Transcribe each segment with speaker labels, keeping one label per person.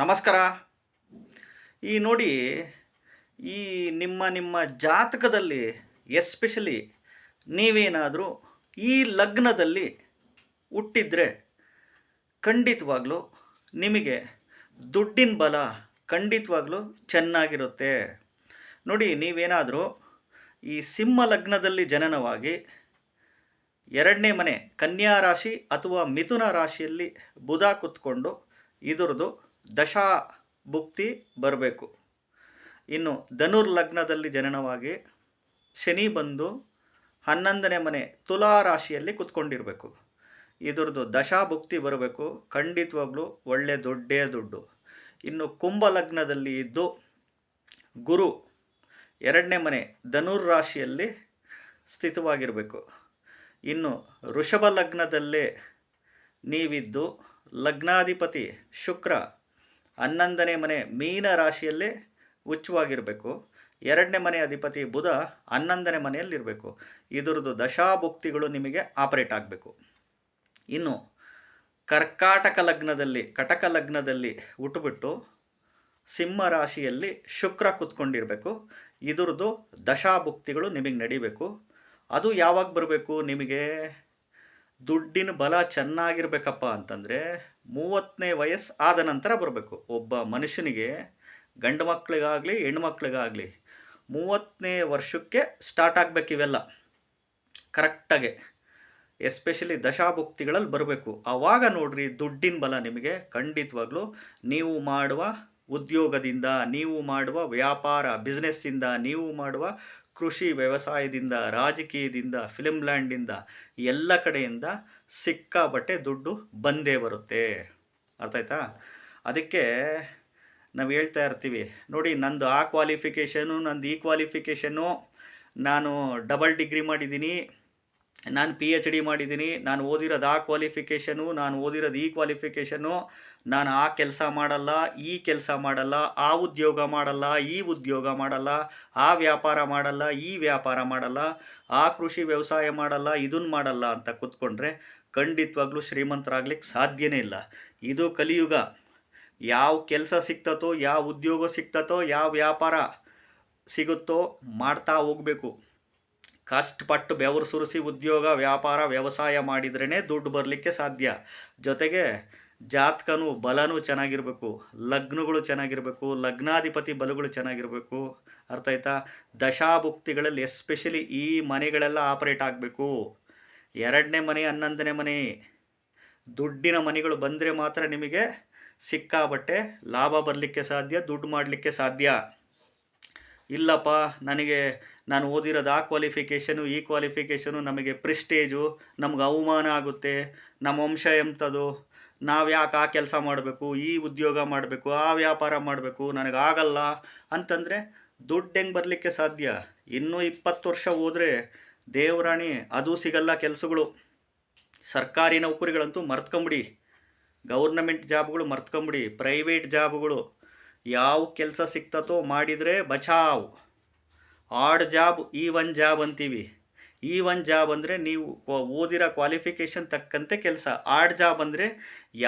Speaker 1: ನಮಸ್ಕಾರ. ಈ ನೋಡಿ, ಈ ನಿಮ್ಮ ನಿಮ್ಮ ಜಾತಕದಲ್ಲಿ ಎಸ್ಪೆಷಲಿ ನೀವೇನಾದರೂ ಈ ಲಗ್ನದಲ್ಲಿ ಹುಟ್ಟಿದ್ರೆ ಖಂಡಿತವಾಗ್ಲೂ ನಿಮಗೆ ದುಡ್ಡಿನ ಬಲ ಖಂಡಿತವಾಗ್ಲೂ ಚೆನ್ನಾಗಿರುತ್ತೆ. ನೋಡಿ, ನೀವೇನಾದರೂ ಈ ಸಿಂಹ ಲಗ್ನದಲ್ಲಿ ಜನನವಾಗಿ ಎರಡನೇ ಮನೆ ಕನ್ಯಾ ರಾಶಿ ಅಥವಾ ಮಿಥುನ ರಾಶಿಯಲ್ಲಿ ಬುಧ ಕುತ್ಕೊಂಡು ಇದರದು ದಶಾ ಭುಕ್ತಿ ಬರಬೇಕು. ಇನ್ನು ಧನುರ್ ಲಗ್ನದಲ್ಲಿ ಜನನವಾಗಿ ಶನಿ ಬಂದು ಹನ್ನೊಂದನೇ ಮನೆ ತುಲಾ ರಾಶಿಯಲ್ಲಿ ಕುತ್ಕೊಂಡಿರಬೇಕು. ಇದರದು ದಶಾ ಭುಕ್ತಿ ಬರಬೇಕು. ಖಂಡಿತವಾಗ್ಲೂ ಒಳ್ಳೆ ದೊಡ್ಡೇ ದುಡ್ಡು. ಇನ್ನು ಕುಂಭ ಲಗ್ನದಲ್ಲಿ ಇದ್ದು ಗುರು ಎರಡನೇ ಮನೆ ಧನುರ್ ರಾಶಿಯಲ್ಲಿ ಸ್ಥಿತವಾಗಿರಬೇಕು. ಇನ್ನು ಋಷಭ ಲಗ್ನದಲ್ಲೇ ನೀವಿದ್ದು ಲಗ್ನಾಧಿಪತಿ ಶುಕ್ರ ಹನ್ನೊಂದನೇ ಮನೆ ಮೀನ ರಾಶಿಯಲ್ಲೇ ಉಚ್ಚವಾಗಿರಬೇಕು ಎರಡನೇ ಮನೆ ಅಧಿಪತಿ ಬುಧ ಹನ್ನೊಂದನೇ ಮನೆಯಲ್ಲಿರಬೇಕು. ಇದರದ್ದು ದಶಾಭುಕ್ತಿಗಳು ನಿಮಗೆ ಆಪರೇಟ್ ಆಗಬೇಕು. ಇನ್ನು ಕರ್ಕಾಟಕ ಲಗ್ನದಲ್ಲಿ, ಕಟಕ ಲಗ್ನದಲ್ಲಿ ಹುಟ್ಟುಬಿಟ್ಟು ಸಿಂಹ ರಾಶಿಯಲ್ಲಿ ಶುಕ್ರ ಕೂತ್ಕೊಂಡಿರಬೇಕು. ಇದರದ್ದು ದಶಾಭುಕ್ತಿಗಳು ನಿಮಗೆ ನಡಿಬೇಕು. ಅದು ಯಾವಾಗ ಬರಬೇಕು? ನಿಮಗೆ ದುಡ್ಡಿನ ಬಲ ಚೆನ್ನಾಗಿರ್ಬೇಕಪ್ಪ ಅಂತಂದರೆ ಮೂವತ್ತನೇ ವಯಸ್ಸು ಆದ ನಂತರ ಬರಬೇಕು. ಒಬ್ಬ ಮನುಷ್ಯನಿಗೆ ಗಂಡು ಮಕ್ಕಳಿಗಾಗಲಿ ಹೆಣ್ಮಕ್ಳಿಗಾಗಲಿ ಮೂವತ್ತನೇ ವರ್ಷಕ್ಕೆ ಸ್ಟಾರ್ಟ್ ಆಗಬೇಕು ಇವೆಲ್ಲ. ಕರೆಕ್ಟಾಗೆ ಎಸ್ಪೆಷಲಿ ದಶಾಭುಕ್ತಿಗಳಲ್ಲಿ ಬರಬೇಕು. ಆವಾಗ ನೋಡ್ರಿ ದುಡ್ಡಿನ ಬಲ ನಿಮಗೆ ಖಂಡಿತವಾಗ್ಲೂ ನೀವು ಮಾಡುವ ಉದ್ಯೋಗದಿಂದ, ನೀವು ಮಾಡುವ ವ್ಯಾಪಾರ ಬಿಸ್ನೆಸ್ಸಿಂದ ನೀವು ಮಾಡುವ ಕೃಷಿ ವ್ಯವಸಾಯದಿಂದ, ರಾಜಕೀಯದಿಂದ ಫಿಲ್ಮ್ ಲ್ಯಾಂಡಿಂದ ಎಲ್ಲ ಕಡೆಯಿಂದ ಸಿಕ್ಕಾಬಟ್ಟೆ ದುಡ್ಡು ಬಂದೇ ಬರುತ್ತೆ. ಅರ್ಥ ಆಯ್ತಾ? ಅದಕ್ಕೆ ನಾವು ಹೇಳ್ತಾ ಇರ್ತೀವಿ, ನೋಡಿ ನಂದು ಆ ಕ್ವಾಲಿಫಿಕೇಷನು ನಂದು ಈ ಕ್ವಾಲಿಫಿಕೇಷನು ನಾನು ಡಬಲ್ ಡಿಗ್ರಿ ಮಾಡಿದ್ದೀನಿ. ನಾನು ಪಿ ಎಚ್ ಡಿ ಮಾಡಿದ್ದೀನಿ, ನಾನು ಓದಿರೋದು ಆ ಕ್ವಾಲಿಫಿಕೇಷನು ನಾನು ಓದಿರೋದು ಈ ಕ್ವಾಲಿಫಿಕೇಷನು ನಾನು ಆ ಕೆಲಸ ಮಾಡಲ್ಲ, ಈ ಕೆಲಸ ಮಾಡಲ್ಲ, ಆ ಉದ್ಯೋಗ ಮಾಡಲ್ಲ, ಈ ಉದ್ಯೋಗ ಮಾಡಲ್ಲ, ಆ ವ್ಯಾಪಾರ ಮಾಡಲ್ಲ, ಈ ವ್ಯಾಪಾರ ಮಾಡಲ್ಲ, ಆ ಕೃಷಿ ವ್ಯವಸಾಯ ಮಾಡಲ್ಲ ಇದನ್ನು ಮಾಡಲ್ಲ ಅಂತ ಕೂತ್ಕೊಂಡ್ರೆ ಖಂಡಿತವಾಗ್ಲೂ ಶ್ರೀಮಂತರಾಗ್ಲಿಕ್ಕೆ ಸಾಧ್ಯನೇ ಇಲ್ಲ. ಇದು ಕಲಿಯುಗ. ಯಾವ ಕೆಲಸ ಸಿಗ್ತತೋ ಯಾವ ಉದ್ಯೋಗ ಸಿಗ್ತತೋ ಯಾವ ವ್ಯಾಪಾರ ಸಿಗುತ್ತೋ ಮಾಡ್ತಾ ಹೋಗಬೇಕು. ಕಷ್ಟಪಟ್ಟು ಬೆವರು ಸುರಿಸಿ ಉದ್ಯೋಗ, ವ್ಯಾಪಾರ, ವ್ಯವಸಾಯ ಮಾಡಿದ್ರೇ ದುಡ್ಡು ಬರಲಿಕ್ಕೆ ಸಾಧ್ಯ. ಜೊತೆಗೆ ಜಾತಕನೂ ಬಲನೂ ಚೆನ್ನಾಗಿರಬೇಕು, ಲಗ್ನಗಳು ಚೆನ್ನಾಗಿರಬೇಕು, ಲಗ್ನಾಧಿಪತಿ ಬಲಗಳು ಚೆನ್ನಾಗಿರಬೇಕು. ಅರ್ಥ ಆಯ್ತಾ? ದಶಾಭುಕ್ತಿಗಳಲ್ಲಿ ಎಸ್ಪೆಷಲಿ ಈ ಮನೆಗಳೆಲ್ಲ ಆಪರೇಟ್ ಆಗಬೇಕು. ಎರಡನೇ ಮನೆ, ಹನ್ನೊಂದನೇ ಮನೆ, ದುಡ್ಡಿನ ಮನೆಗಳು ಬಂದರೆ ಮಾತ್ರ ನಿಮಗೆ ಸಿಕ್ಕಾಬಟ್ಟೆ ಲಾಭ ಬರಲಿಕ್ಕೆ ಸಾಧ್ಯ, ದುಡ್ಡು ಮಾಡಲಿಕ್ಕೆ ಸಾಧ್ಯ. ಇಲ್ಲಪ್ಪ, ನನಗೆ ನಾನು ಓದಿರೋದು ಆ ಕ್ವಾಲಿಫಿಕೇಷನು ಈ ಕ್ವಾಲಿಫಿಕೇಷನು ನಮಗೆ ಪ್ರಿಸ್ಟೇಜು ನಮ್ಗೆ ಅವಮಾನ ಆಗುತ್ತೆ. ನಮ್ಮ ವಂಶ ಎಂಥದ್ದು ನಾವು ಯಾಕೆ ಆ ಕೆಲಸ ಮಾಡಬೇಕು? ಈ ಉದ್ಯೋಗ ಮಾಡಬೇಕು? ಆ ವ್ಯಾಪಾರ ಮಾಡಬೇಕು? ನನಗಾಗಲ್ಲ ಅಂತಂದರೆ ದುಡ್ಡು ಹೆಂಗೆ ಬರಲಿಕ್ಕೆ ಸಾಧ್ಯ? ಇನ್ನೂ ಇಪ್ಪತ್ತು ವರ್ಷ ಹೋದರೆ ದೇವರಾಣಿ, ಅದು ಸಿಗಲ್ಲ ಕೆಲಸಗಳು. ಸರ್ಕಾರಿ ನೌಕರಿಗಳಂತೂ ಮರ್ತ್ಕೊಂಬಿಡಿ. ಗೌರ್ನಮೆಂಟ್ ಜಾಬ್ಗಳು ಮರ್ತ್ಕೊಂಬಿಡಿ. ಪ್ರೈವೇಟ್ ಜಾಬ್ಗಳು. ಯಾವ ಕೆಲಸ ಸಿಗ್ತತೋ ಮಾಡಿದರೆ ಬಚಾವ್. ಆಡ್ ಜಾಬ್, ಈ ಒನ್ ಜಾಬ್ ಅಂತೀವಿ. ಈ ಒನ್ ಜಾಬ್ ಅಂದರೆ ನೀವು ಓದಿರೋ ಕ್ವಾಲಿಫಿಕೇಷನ್ ತಕ್ಕಂತೆ ಕೆಲಸ. ಆಡ್ ಜಾಬ್ ಅಂದರೆ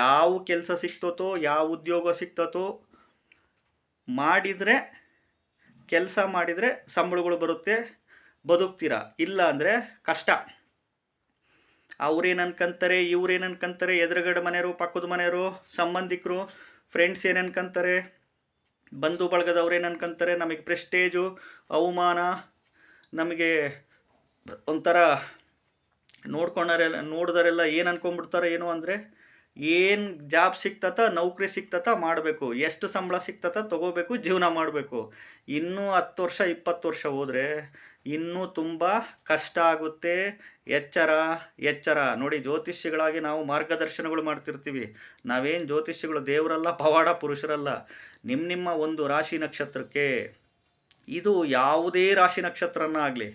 Speaker 1: ಯಾವ ಕೆಲಸ ಸಿಕ್ತತೋ, ಯಾವ ಉದ್ಯೋಗ ಸಿಕ್ತತೋ ಮಾಡಿದರೆ, ಕೆಲಸ ಮಾಡಿದರೆ ಸಂಬಳಗಳು ಬರುತ್ತೆ, ಬದುಕ್ತೀರ? ಇಲ್ಲ ಅಂದರೆ ಕಷ್ಟ. ಅವ್ರೇನು ಅನ್ಕೊಂತಾರೆ, ಇವ್ರೇನು ಅನ್ಕೊಂತಾರೆ, ಎದುರುಗಡೆ ಮನೆಯವರು, ಪಕ್ಕದ ಮನೆಯವರು, ಸಂಬಂಧಿಕರು ಫ್ರೆಂಡ್ಸ್ ಏನು ಅನ್ಕೊಂತಾರೆ? ಬಂಧು ಬಳಗದವ್ರು ಏನು ಅನ್ಕೊಂತಾರೆ ನಮಗೆ ಪ್ರೆಸ್ಟೇಜು ಅವಮಾನ, ನಮಗೆ ಒಂಥರ ನೋಡ್ಕೊಂಡರೆಲ್ಲ ನೋಡಿದರೆಲ್ಲ ಏನು ಅನ್ಕೊಂಡ್ಬಿಡ್ತಾರೆ, ಏನು ಅಂದರೆ ಏನು ಜಾಬ್ ಸಿಕ್ತತ, ನೌಕರಿ ಸಿಕ್ತತ ಮಾಡಬೇಕು. ಎಷ್ಟು ಸಂಬಳ ಸಿಕ್ತತ ತೊಗೋಬೇಕು, ಜೀವನ ಮಾಡಬೇಕು. ಇನ್ನೂ ಹತ್ತು ವರ್ಷ, ಇಪ್ಪತ್ತು ವರ್ಷ ಹೋದರೆ ಇನ್ನೂ ತುಂಬ ಕಷ್ಟ ಆಗುತ್ತೆ. ಎಚ್ಚರ ಎಚ್ಚರ. ನೋಡಿ, ಜ್ಯೋತಿಷ್ಯಗಳಾಗಿ ನಾವು ಮಾರ್ಗದರ್ಶನಗಳು ಮಾಡ್ತಿರ್ತೀವಿ. ನಾವೇನು ಜ್ಯೋತಿಷ್ಯಗಳು ದೇವರಲ್ಲ, ಪವಾಡ ಪುರುಷರಲ್ಲ. ನಿಮ್ಮ ನಿಮ್ಮ ಒಂದು ರಾಶಿ ನಕ್ಷತ್ರಕ್ಕೆ ಇದು ಯಾವುದೇ ರಾಶಿ ನಕ್ಷತ್ರನ ಆಗಲಿ,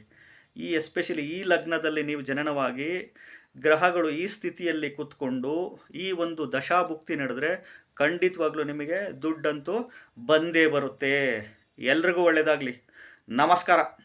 Speaker 1: ಈ ಎಸ್ಪೆಷಲಿ ಈ ಲಗ್ನದಲ್ಲಿ ನೀವು ಜನನವಾಗಿ ಗ್ರಹಗಳು ಈ ಸ್ಥಿತಿಯಲ್ಲಿ ಕೂತ್ಕೊಂಡು ಈ ಒಂದು ದಶಾಭುಕ್ತಿ ನಡೆದ್ರೆ ಖಂಡಿತವಾಗ್ಲೂ ನಿಮಗೆ ದುಡ್ಡಂತೂ ಬಂದೇ ಬರುತ್ತೆ. ಎಲ್ರಿಗೂ ಒಳ್ಳೆಯದಾಗಲಿ ನಮಸ್ಕಾರ.